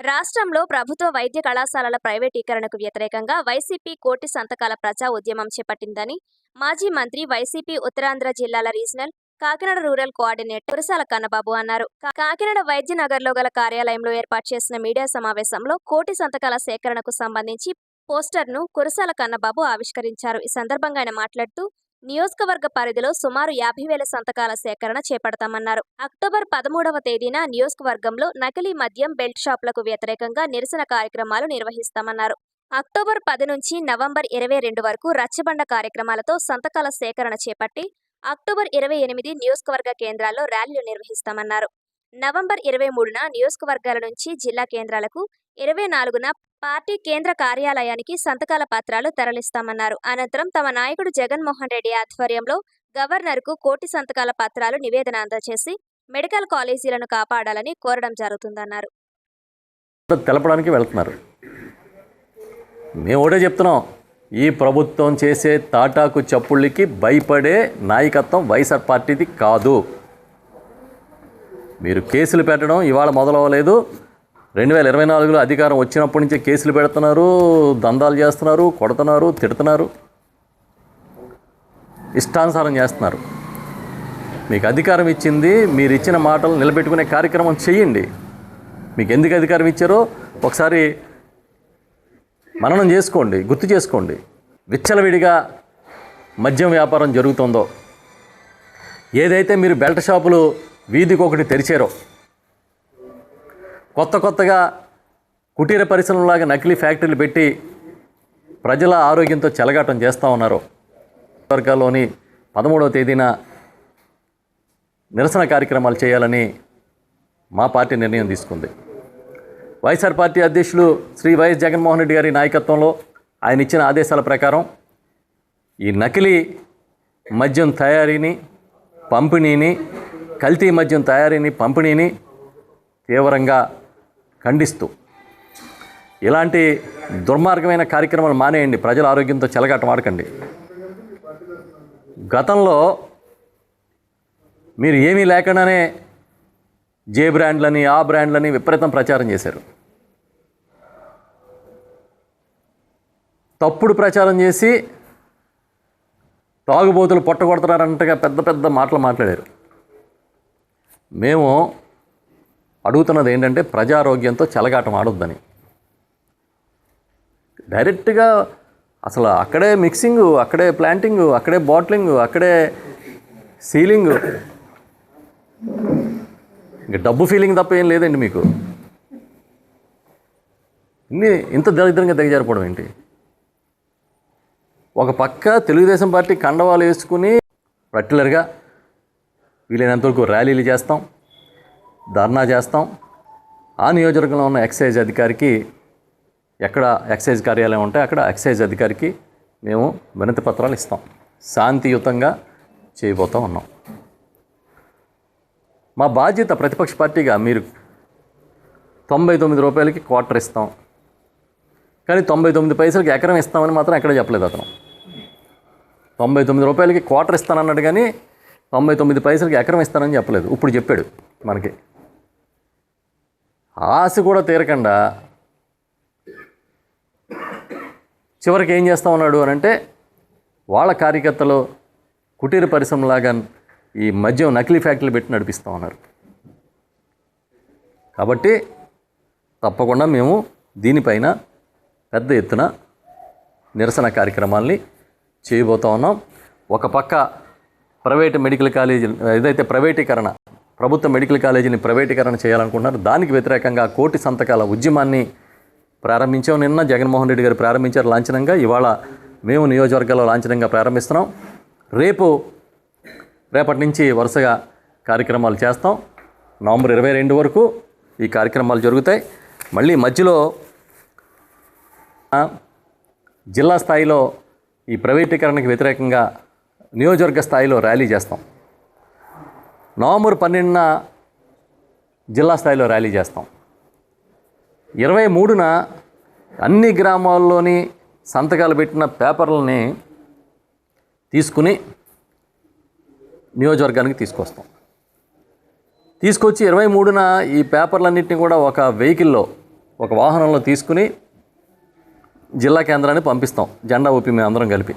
రాష్ట్రంలో ప్రభుత్వ వైద్య కళాశాలల ప్రైవేటీకరణకు వ్యతిరేకంగా వైసీపీ కోటి సంతకాల ప్రజా ఉద్యమం చేపట్టిందని మాజీ మంత్రి వైసీపీ ఉత్తరాంధ్ర జిల్లాల regional Kakinada rural coordinator Kurasala Kannababu అన్నారు. కాకినాడ వైద్య నగర్లో గల కార్యాలయంలో ఏర్పాటు చేసిన మీడియా సమావేశంలో కోటి సంతకాల సేకరణకు సంబంధించి పోస్టర్ను కురసాల కన్నబాబు ఆవిష్కరించారు. ఈ సందర్భంగా ఆయన మాట్లాడుతూ నియోజకవర్గ పరిధిలో సుమారు యాభై వేల సంతకాల సేకరణ చేపడతామన్నారు. అక్టోబర్ పదమూడవ తేదీన నియోజకవర్గంలో నకిలీ మద్యం బెల్ట్ షాపులకు వ్యతిరేకంగా నిరసన కార్యక్రమాలు నిర్వహిస్తామన్నారు. అక్టోబర్ పది నుంచి నవంబర్ ఇరవై రెండు వరకు రచ్చబండ కార్యక్రమాలతో సంతకాల సేకరణ చేపట్టి అక్టోబర్ ఇరవై ఎనిమిది నియోజకవర్గ కేంద్రాల్లో ర్యాలీలు నిర్వహిస్తామన్నారు. నవంబర్ ఇరవై మూడున నియోజకవర్గాల నుంచి జిల్లా కేంద్రాలకు ఇరవై నాలుగున పార్టీ కేంద్ర కార్యాలయానికి సంతకాల పత్రాలు తరలిస్తామన్నారు. అనంతరం తమ నాయకుడు జగన్మోహన్ రెడ్డి ఆధ్వర్యంలో గవర్నర్కు కోటి సంతకాల పత్రాలు నివేదన అందజేసి మెడికల్ కాలేజీలను కాపాడాలని కోరడం జరుగుతుందన్నారు. తెలపడానికి వెళ్తున్నారు. మేము ఒకటే చెప్తున్నాం ఈ ప్రభుత్వం చేసే తాటాకు చప్పుళ్ళకి భయపడే నాయకత్వం వైఎస్ఆర్ పార్టీది కాదు. మీరు కేసులు పెట్టడం ఇవాళ మొదలవ్వలేదు. రెండు వేల ఇరవై నాలుగులో అధికారం వచ్చినప్పటి నుంచే కేసులు పెడుతున్నారు దందాలు చేస్తున్నారు కొడుతున్నారు తిడుతున్నారు. ఇష్టానుసారం చేస్తున్నారు. మీకు అధికారం ఇచ్చింది మీరు ఇచ్చిన మాటలు నిలబెట్టుకునే కార్యక్రమం చేయండి. మీకు ఎందుకు అధికారం ఇచ్చారో ఒకసారి మననం చేసుకోండి గుర్తు చేసుకోండి. విచ్చలవిడిగా మద్యం వ్యాపారం జరుగుతుందో ఏదైతే మీరు బెల్ట్ షాపులు వీధికి ఒకటి తెరిచారో కొత్త కొత్తగా కుటీర పరిశ్రమలాగా నకిలీ ఫ్యాక్టరీలు పెట్టి ప్రజల ఆరోగ్యంతో చెలగాటం చేస్తూ ఉన్నారు. వర్గాల్లోని పదమూడవ తేదీన నిరసన కార్యక్రమాలు చేయాలని మా పార్టీ నిర్ణయం తీసుకుంది. వైఎస్ఆర్ పార్టీ అధ్యక్షులు శ్రీ వైఎస్ జగన్మోహన్ రెడ్డి గారి నాయకత్వంలో ఆయన ఇచ్చిన ఆదేశాల ప్రకారం ఈ నకిలీ మద్యం తయారీని పంపిణీని కల్తీ మద్యం తయారీని పంపిణీని తీవ్రంగా ఖండిస్తూ. ఇలాంటి దుర్మార్గమైన కార్యక్రమాలు మానేయండి. ప్రజల ఆరోగ్యంతో చెలగాటం ఆడకండి. గతంలో మీరు ఏమీ లేకుండానే జే బ్రాండ్లని ఆ బ్రాండ్లని విపరీతం ప్రచారం చేశారు. తప్పుడు ప్రచారం చేసి తాగుబోతులు పొట్టగొడుతున్నారంటగా పెద్ద పెద్ద మాటలు మాట్లాడారు. మేము అడుగుతున్నది ఏంటంటే ప్రజారోగ్యంతో చెలగాటం ఆడొద్దని. డైరెక్ట్గా అసలు అక్కడే మిక్సింగ్ అక్కడే ప్లాంటింగ్ అక్కడే బాట్లింగ్ అక్కడే సీలింగ్. ఇంకా డబ్బు ఫీలింగ్ తప్ప ఏం లేదండి మీకు. ఇన్ని ఇంత దరిద్రంగా దిగజారిపోవడం ఏంటి? ఒక పక్క తెలుగుదేశం పార్టీ కండవాలు వేసుకుని రెగ్యులర్గా వీలైనంతవరకు ర్యాలీలు చేస్తాం. ధర్నా చేస్తాం. ఆ నియోజకవర్గంలో ఉన్న ఎక్సైజ్ అధికారికి ఎక్కడ ఎక్సైజ్ కార్యాలయం ఉంటే అక్కడ ఎక్సైజ్ అధికారికి మేము వినతి పత్రాలు ఇస్తాం. శాంతియుతంగా చేయబోతూ ఉన్నాం. మా బాధ్యత ప్రతిపక్ష పార్టీగా మీరు తొంభై తొమ్మిది రూపాయలకి క్వార్టర్ ఇస్తాం. కానీ తొంభై తొమ్మిది పైసలకి ఎకరం ఇస్తామని మాత్రం ఎక్కడ చెప్పలేదు అతను. తొంభై తొమ్మిది రూపాయలకి క్వార్టర్ ఇస్తానన్నాడు కానీ తొంభై తొమ్మిది పైసలకి ఎకరం ఇస్తానని చెప్పలేదు. ఇప్పుడు చెప్పాడు మనకి. ఆశ కూడా తీరకుండా. చివరికి ఏం చేస్తా ఉన్నాడు అని అంటే వాళ్ళ కార్యకర్తలు కుటీర పరిశ్రమలాగా ఈ మద్యం నకిలీ ఫ్యాక్టరీలు పెట్టి నడిపిస్తూ ఉన్నారు. కాబట్టి తప్పకుండా మేము దీనిపైన పెద్ద ఎత్తున నిరసన కార్యక్రమాల్ని చేయబోతా ఉన్నాం. ఒక పక్క ప్రైవేటు మెడికల్ కాలేజీ ఏదైతే ప్రైవేటీకరణ ప్రభుత్వ మెడికల్ కాలేజీని ప్రైవేటీకరణ చేయాలనుకుంటున్నారు. దానికి వ్యతిరేకంగా కోటి సంతకాల ఉద్యమాన్ని ప్రారంభించాం. నిన్న జగన్మోహన్ రెడ్డి గారు ప్రారంభించారు లాంఛనంగా. ఇవాళ మేము నియోజకవర్గాల్లో లాంఛనంగా ప్రారంభిస్తున్నాం. రేపు రేపటి నుంచి వరుసగా కార్యక్రమాలు చేస్తాం. నవంబర్ ఇరవై రెండు వరకు ఈ కార్యక్రమాలు జరుగుతాయి. మళ్ళీ మధ్యలో జిల్లా స్థాయిలో ఈ ప్రైవేటీకరణకు వ్యతిరేకంగా నియోజకవర్గ స్థాయిలో ర్యాలీ చేస్తాం. నవంబర్ పన్నెండున జిల్లా స్థాయిలో ర్యాలీ చేస్తాం. ఇరవై మూడున అన్ని గ్రామాల్లోని సంతకాలు పెట్టిన పేపర్లని తీసుకుని నియోజకవర్గానికి తీసుకొస్తాం. తీసుకొచ్చి ఇరవై మూడున ఈ పేపర్లన్నింటినీ కూడా ఒక వెహికల్లో ఒక వాహనంలో తీసుకుని జిల్లా కేంద్రాన్ని పంపిస్తాం. జెండా ఊపి మేము అందరం కలిపి.